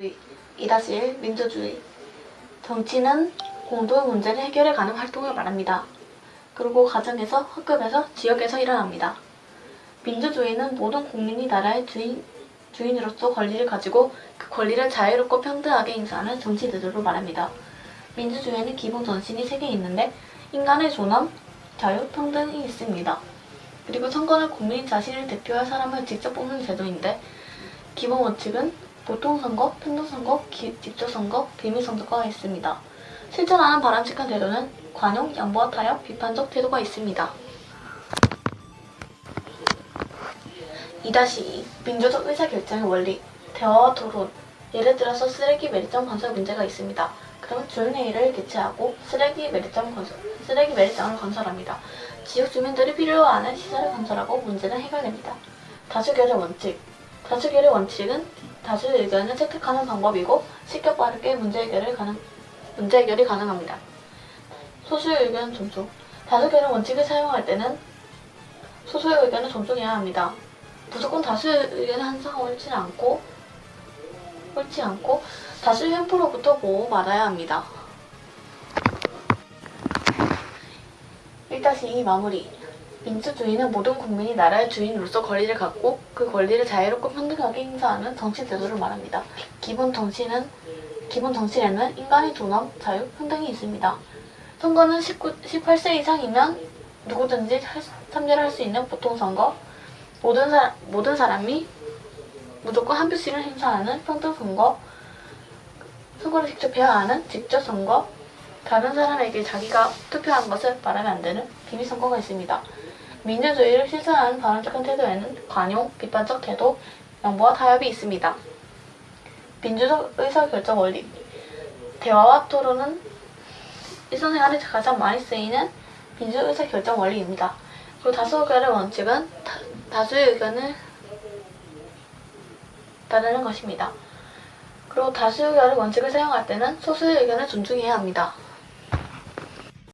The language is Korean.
2-1 민주주의 정치는 공동의 문제를 해결해 가는 활동을 말합니다. 그리고 가정에서, 학급에서, 지역에서 일어납니다. 민주주의는 모든 국민이 나라의 주인, 주인으로서 권리를 가지고 그 권리를 자유롭고 평등하게 행사하는 정치 제도를 말합니다. 민주주의에는 기본 정신이 세 개 있는데 인간의 존엄, 자유, 평등이 있습니다. 그리고 선거는 국민 자신을 대표할 사람을 직접 뽑는 제도인데 기본 원칙은 보통선거, 기- 직접선거, 비밀선거가 있습니다. 실천하는 바람직한 태도는 관용, 양보와 타협, 비판적 태도가 있습니다. 2-2 민주적 의사결정의 원리 대화와 토론 예를 들어서 쓰레기 매립장 건설 문제가 있습니다. 그럼 주민회의를 개최하고 쓰레기 매립장 건설, 쓰레기 매립장을 건설합니다. 지역 주민들이 필요하는 시설을 건설하고 문제는 해결됩니다. 다수결의 원칙 다수결의 원칙은 다수 의견을 채택하는 방법이고 쉽게 빠르게 문제 해결을 가능, 문제 해결이 가능합니다. 소수의 의견 존중 다수결의 원칙을 사용할 때는 소수의 의견을 존중해야 합니다. 무조건 다수의 의견에 항상 옳지 않고 옳지 않고 다수의 횡포로부터 보호 받아야 합니다. 1-2 마무리 민주주의는 모든 국민이 나라의 주인으로서 권리를 갖고 그 권리를 자유롭고 평등하게 행사하는 정치 제도를 말합니다. 기본 정치는 기본 정치에는 인간의 존엄, 자유, 평등이 있습니다. 선거는 19, 18세 이상이면 누구든지 할- 참여할 수 있는 보통 선거, 모든, 사, 모든 사람이 무조건 한 표씩을 행사하는 평등 선거, 선거를 직접 해야 하는 직접 선거, 다른 사람에게 자기가 투표한 것을 말하면 안 되는 비밀 선거가 있습니다. 민주주의를 실천하는 바람직한 태도에는 관용, 비판적 태도, 양보와 타협이 있습니다. 민주적 의사결정 원리 대화와 토론은 일상생활에 가장 많이 쓰이는 민주 의사결정 원리입니다. 그리고 다수 의견의 원칙은 다, 다수의 의견을 따르는 것입니다. 그리고 다수 의견의 원칙을 사용할 때는 소수의 의견을 존중해야 합니다.